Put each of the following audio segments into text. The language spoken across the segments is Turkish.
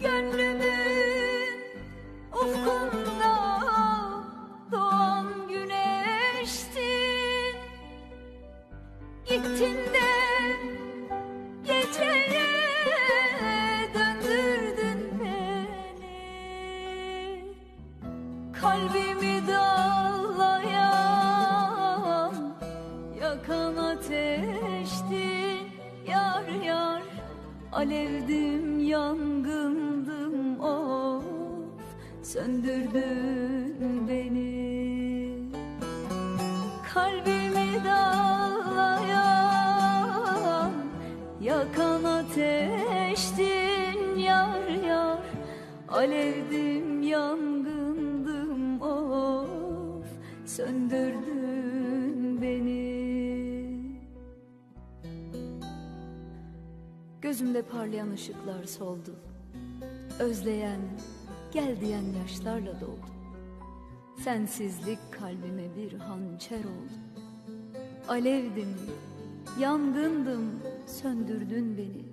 Gönlümün ufkunda doğan güneştin Gittin de geceye beni. Kalbimi dağlayan yakan ateştin Yar yar alevdim yangındım of Söndürdün beni. Kalbimi dağlayan Yakan ateştin yar yar. Alevdim yangındım of. Söndürdün beni. Gözümde parlayan ışıklar soldu. Özleyen, gel diyen yaşlarla doldu Sensizlik kalbime bir hançer oldu Alevdim, yangındım, söndürdün beni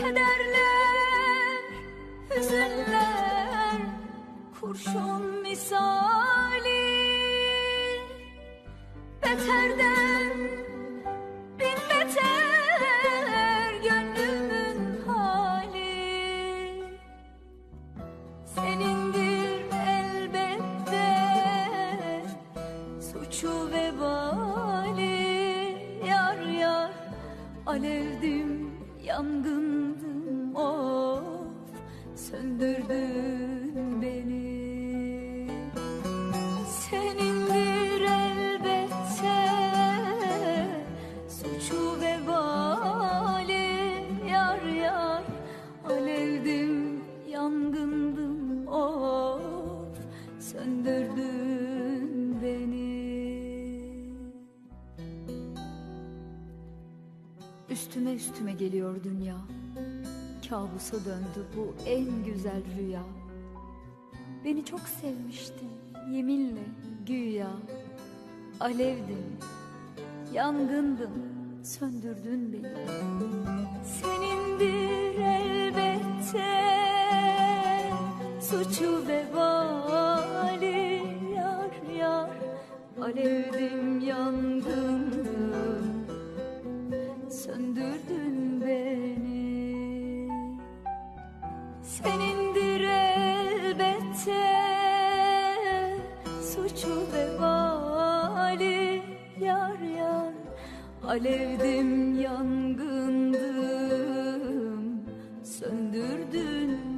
Kederler, hüzünler, kurşun misali. Beterden bin beter gönlümün hali. Senindir elbette suçu vebali. Yar yar alevdim yangındım of Söndürdün beni. Senindir elbette suçu vebali Yar yar. Alevdim yangındım of Söndürdün beni. Üstüme üstüme geliyor dünya Kabusa döndü bu en güzel rüya. Beni çok sevmiştin yeminle güya. Alevdin, yangındın, söndürdün beni. Senindir elbette suçu vebali Yar yar. Alevdim yangındım Alevdim yangındım söndürdün